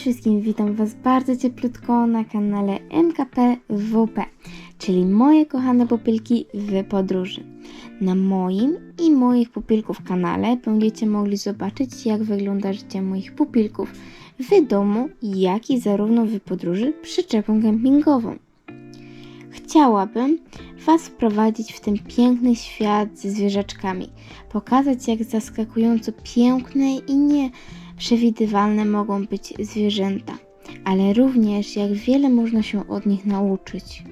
Wszystkim, witam Was bardzo cieplutko na kanale MKP WP, czyli moje kochane pupilki w podróży. Na moim i moich pupilków kanale będziecie mogli zobaczyć jak wygląda życie moich pupilków w domu, jak i zarówno w podróży przyczepą kempingową. Chciałabym Was wprowadzić w ten piękny świat ze zwierzaczkami, pokazać jak zaskakująco piękne i nieprzewidywalne mogą być zwierzęta, ale również jak wiele można się od nich nauczyć.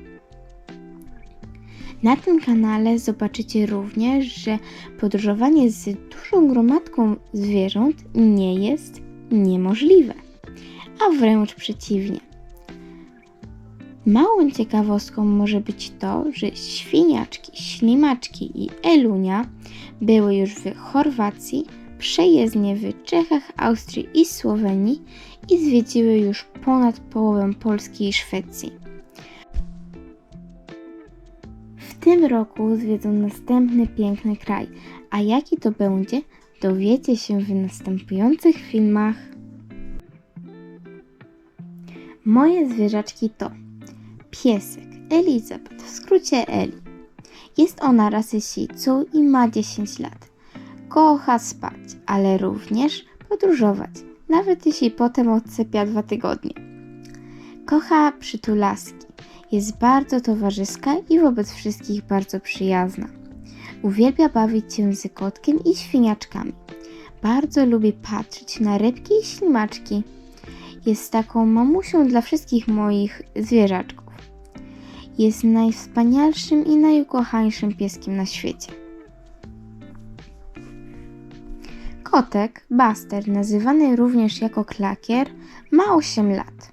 Na tym kanale zobaczycie również, że podróżowanie z dużą gromadką zwierząt nie jest niemożliwe, a wręcz przeciwnie. Małą ciekawostką może być to, że świniaczki, ślimaczki i elunia były już w Chorwacji, przejezdnie w Czechach, Austrii i Słowenii i zwiedziły już ponad połowę Polski i Szwecji. W tym roku zwiedzą następny piękny kraj, a jaki to będzie, dowiecie się w następujących filmach. Moje zwierzaczki to piesek Elizabeth, w skrócie Eli. Jest ona rasy Shih Tzu i ma 10 lat. Kocha spać, ale również podróżować, nawet jeśli potem odsypia dwa tygodnie. Kocha przytulaski, jest bardzo towarzyska i wobec wszystkich bardzo przyjazna. Uwielbia bawić się z kotkiem i świniaczkami. Bardzo lubi patrzeć na rybki i ślimaczki. Jest taką mamusią dla wszystkich moich zwierzaczków. Jest najwspanialszym i najukochańszym pieskiem na świecie. Kotek, Buster, nazywany również jako klakier, ma 8 lat.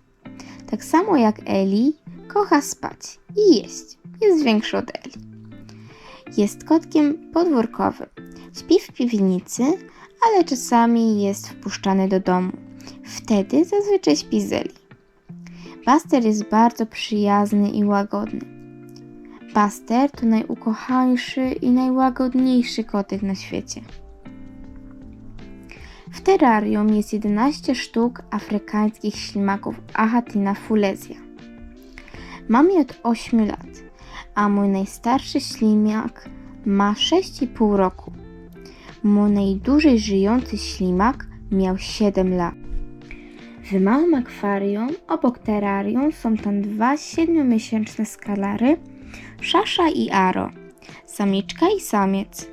Tak samo jak Eli, kocha spać i jeść. Jest większy od Eli. Jest kotkiem podwórkowym. Śpi w piwnicy, ale czasami jest wpuszczany do domu. Wtedy zazwyczaj śpi z Eli. Buster jest bardzo przyjazny i łagodny. Buster to najukochańszy i najłagodniejszy kotek na świecie. W terrarium jest 11 sztuk afrykańskich ślimaków Achatina fulezja. Mam je od 8 lat, a mój najstarszy ślimak ma 6,5 roku. Mój najdłużej żyjący ślimak miał 7 lat. W małym akwarium obok terrarium są tam dwa siedmiomiesięczne skalary, Szasza i Aro, samiczka i samiec,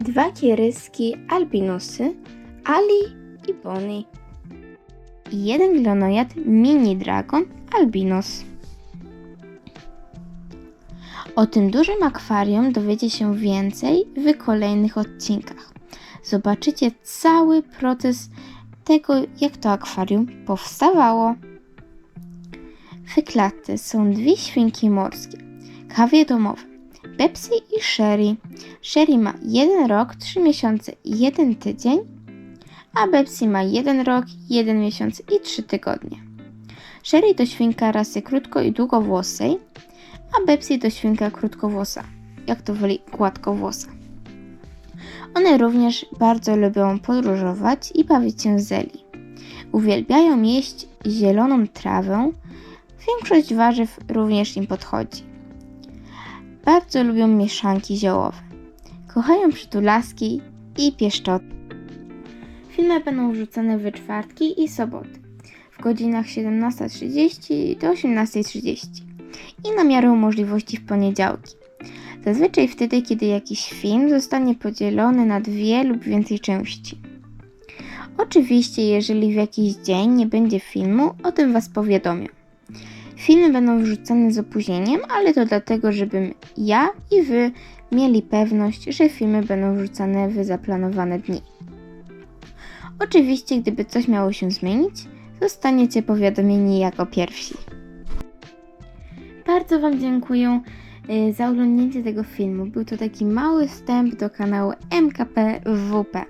dwa kieryski albinusy, Ali i Bonnie i jeden glonojad mini dragon albinus. O tym dużym akwarium dowiecie się więcej w kolejnych odcinkach. Zobaczycie cały proces tego, jak to akwarium powstawało. W klatce są dwie świnki morskie, kawie domowe, Pepsi i Sherry. Sherry ma 1 rok, 3 miesiące i 1 tydzień, a Pepsi ma 1 rok, 1 miesiąc i 3 tygodnie. Sherry to świnka rasy krótko i długowłosej, a Pepsi to świnka krótkowłosa, jak to woli gładkowłosa. One również bardzo lubią podróżować i bawić się z Eli. Uwielbiają jeść zieloną trawę, większość warzyw również im podchodzi. Bardzo lubią mieszanki ziołowe. Kochają przytulaski i pieszczoty. Filmy będą wrzucane w czwartki i soboty w godzinach 17.30 do 18.30 i na miarę możliwości w poniedziałki. Zazwyczaj wtedy, kiedy jakiś film zostanie podzielony na dwie lub więcej części. Oczywiście, jeżeli w jakiś dzień nie będzie filmu, o tym Was powiadomię. Filmy będą wrzucane z opóźnieniem, ale to dlatego, żebym ja i Wy mieli pewność, że filmy będą wrzucane w zaplanowane dni. Oczywiście, gdyby coś miało się zmienić, zostaniecie powiadomieni jako pierwsi. Bardzo Wam dziękuję y, za oglądnięcie tego filmu. Był to taki mały wstęp do kanału MKP WP.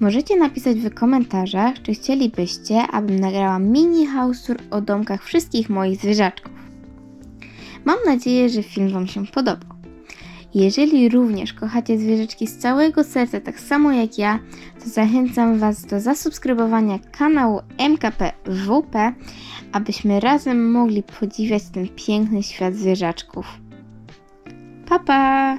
Możecie napisać w komentarzach, czy chcielibyście, abym nagrała mini house tour o domkach wszystkich moich zwierzaczków. Mam nadzieję, że film Wam się podobał. Jeżeli również kochacie zwierzeczki z całego serca, tak samo jak ja, to zachęcam Was do zasubskrybowania kanału MKP-WP, abyśmy razem mogli podziwiać ten piękny świat zwierzaczków. Pa, pa!